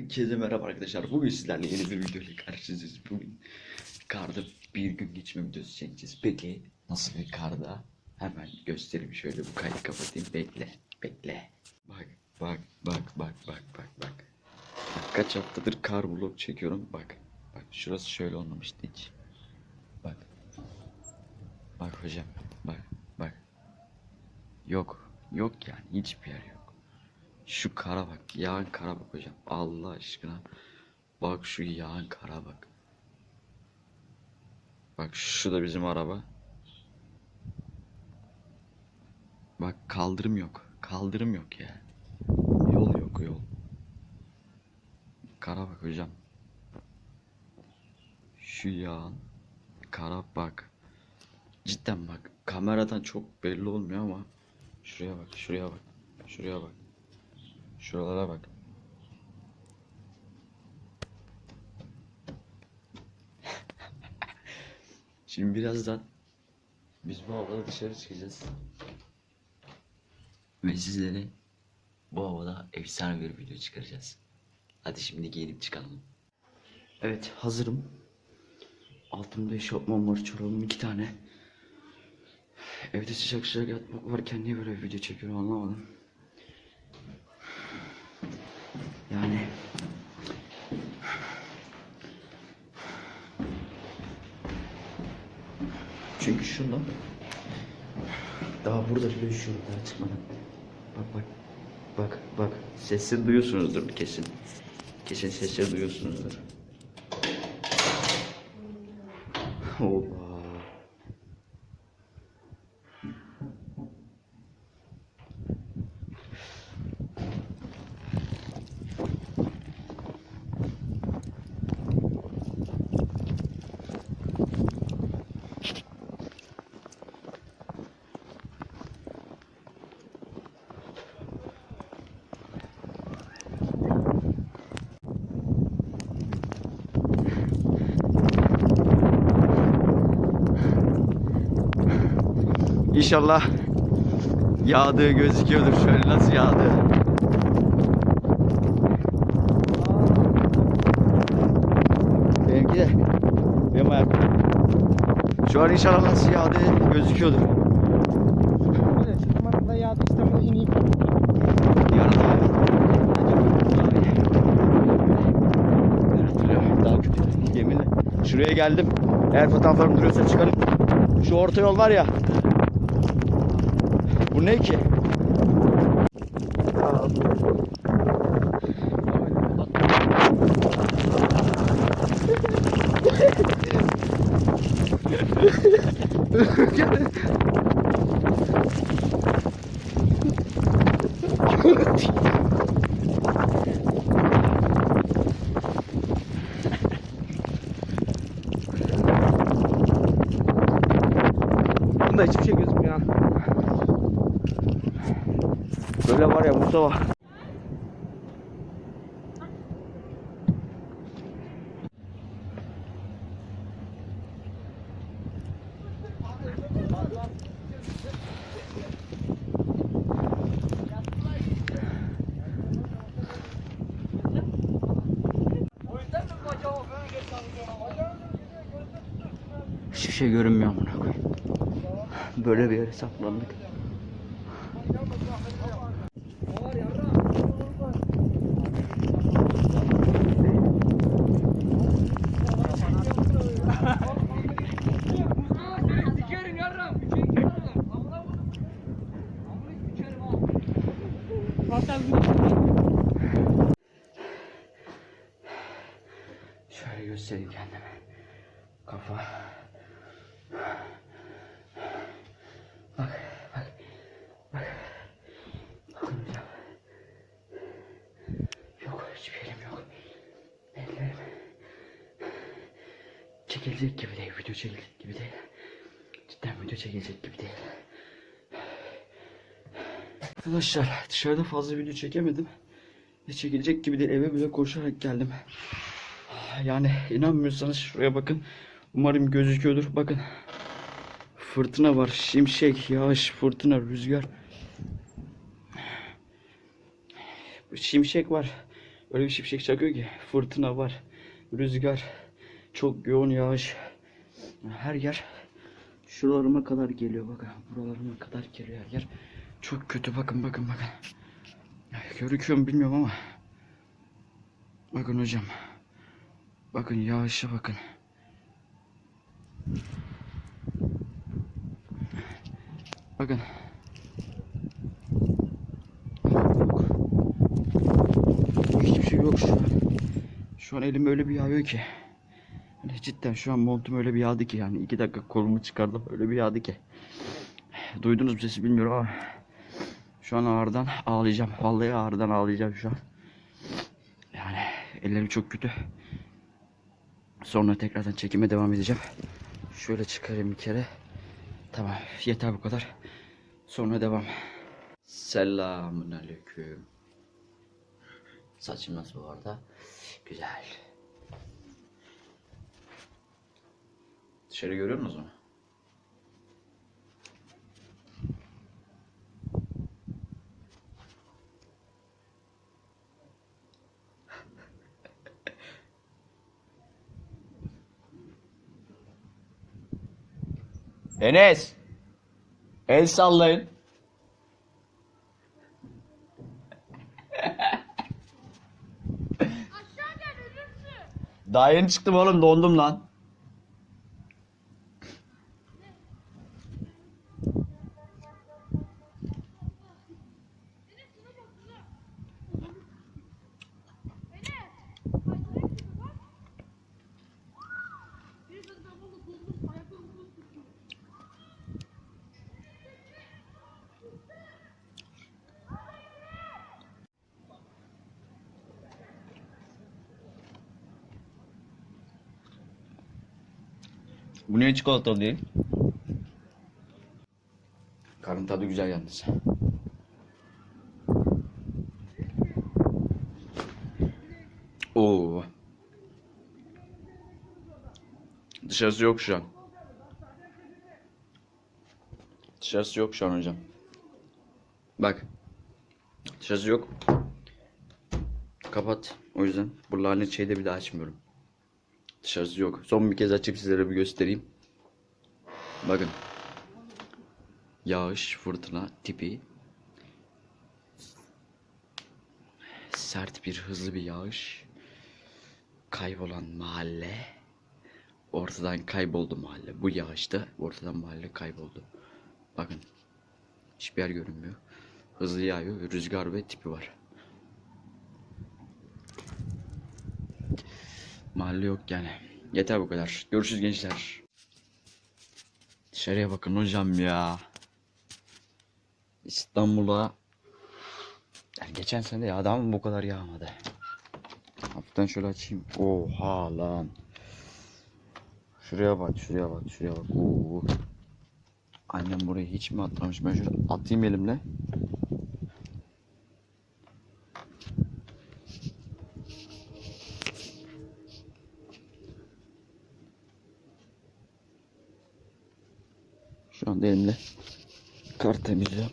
Herkese merhaba arkadaşlar. Bugün sizlerle yeni bir video ile karşınızdayız. Bugün karda bir gün geçme videosu çekeceğiz. Peki nasıl bir karda? Hemen göstereyim şöyle bu kaydı kapatayım. Bekle, bekle. Bak, bak, bak, bak, bak, bak, bak. Kaç haftadır kar vlog çekiyorum. Bak, bak şurası şöyle olmamıştı hiç. Bak. Bak hocam, bak, bak. Yok, yok yani hiçbir yer yok. Şu kara bak. Yağın kara bak hocam. Allah aşkına. Bak şu yağın kara bak. Bak şu da bizim araba. Bak kaldırım yok. Kaldırım yok ya. Yol yok yol. Kara bak hocam. Şu yağın kara bak. Cidden bak. Kameradan çok belli olmuyor ama şuraya bak, şuraya bak. Şuraya bak. Şuralara bak. Şimdi birazdan biz bu havada dışarı çıkacağız. Ve sizlere bu havada efsane bir video çıkaracağız. Hadi şimdi giyinip çıkalım. Evet hazırım. Altımda eşofman var, çorabım iki tane. Evde sıcak sıcak yatmak varken niye böyle video çekiyorum anlamadım. Yani çünkü şunda daha burada bile üşüyorum daha çıkmadan. Bak bak bak bak sesleri duyuyorsunuzdur kesin. Kesin sesleri duyuyorsunuzdur. Oba. İnşallah yağdığı gözüküyordur. Şöyle nasıl yağdı? Benimki de benim ayak. Şu an inşallah nasıl yağdığı gözüküyordur. Çıkmakla yağdı İstanbul'a ineyim. Şuraya geldim. Eğer fotoğraflarım duruyorsa çıkarım. Şu orta yol var ya. Bu ne ki? Bunda hiçbir şey gözükmüyor. ha. Böyle var ya Mustafa. Hiçbir şey görünmüyor amına koyayım. Böyle bir yere saklandık. Şöyle göstereyim kendime. Kafa. Bak, bak, bak. Bakın hocam. Yok, hiçbir yerim yok. Ellerim. Çekilecek gibi değil, video çekilecek gibi değil. Cidden video çekilecek gibi değil. Arkadaşlar dışarıda fazla video çekemedim. Ve çekilecek gibi değil, eve bile koşarak geldim. Yani inanmıyorsanız şuraya bakın. Umarım gözüküyordur. Bakın. Fırtına var. Şimşek, yağış, fırtına, rüzgar. Şimşek var. Öyle bir şimşek çakıyor ki fırtına var, rüzgar, çok yoğun yağış. Her yer şuralarıma kadar geliyor bakın. Buralarıma kadar geliyor her yer. Çok kötü bakın bakın bakın. Görüküyor mu bilmiyorum ama. Bakın hocam. Bakın yağışa bakın. Bakın. Hiçbir şey yok şu an. Şu an elim öyle bir yağıyor ki. Hani cidden şu an montum öyle bir yağdı ki yani iki dakika kolumu çıkardım öyle bir yağdı ki. Duydunuz mu sesi bilmiyorum ama şu an ağrıdan ağlayacağım. Vallahi ağrıdan ağlayacağım şu an. Yani ellerim çok kötü. Sonra tekrardan çekime devam edeceğim. Şöyle çıkarayım bir kere. Tamam yeter bu kadar. Sonra devam. Selamun aleyküm. Saçım nasıl bu arada? Güzel. Dışarı görüyor musunuz mu? Enes! El sallayın. Daha yeni çıktım oğlum dondum lan. Enes şuna bak şuna. Enes. Kaçına gidiyor bak. Bir kız ben bunu buldum. Ayakkabı buldum. Bu niye çikolatalı değil? Karın tadı güzel yalnız. Oo. Dışarısı yok şu an. Dışarısı yok şu an hocam. Bak. Dışarısı yok. Kapat. O yüzden bu lanet şeyde daha açmıyorum. Dışarısı yok. Son bir kez açıp sizlere bir göstereyim. Bakın. Yağış, fırtına tipi. Sert bir, hızlı bir yağış. Kaybolan mahalle. Ortadan kayboldu mahalle. Bu yağışta ortadan mahalle kayboldu. Bakın. Hiçbir yer görünmüyor. Hızlı yağıyor. Rüzgar ve tipi var. Mahalle yok yani. Yeter bu kadar. Görüşürüz gençler. Dışarıya bakın hocam ya. İstanbul'a yani geçen sene yağdı ama bu kadar yağmadı. Hafiften şöyle açayım. Oha lan. Şuraya bak, şuraya bak, şuraya bak. Oo. Annem burayı hiç mi atmamış? Ben şöyle atayım elimle. Temizliyorum.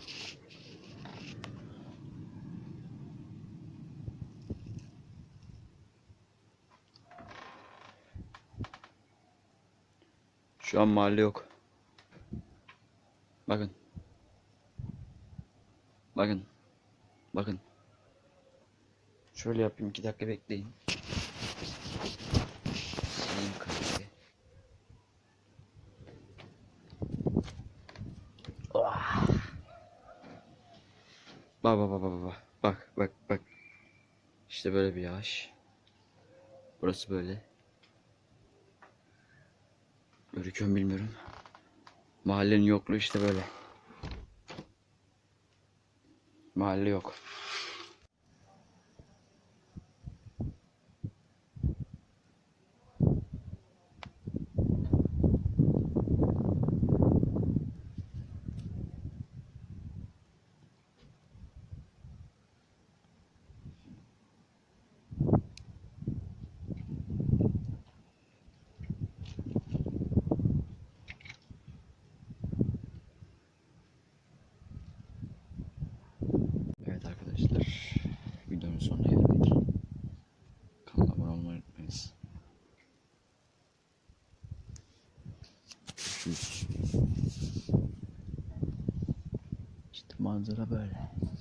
Şu an mahalle yok. Bakın. Bakın. Bakın. Şöyle yapayım iki dakika bekleyin. Sileyim karıyı. Ah. Bak bak bak bak bak bak bak bak. İşte böyle bir yağış. Burası böyle. Görüküyor bilmiyorum. Mahallenin yokluğu işte böyle. Mahalle yok. Evet arkadaşlar. Görüşürüz. İşte manzara böyle. Görüşürüz.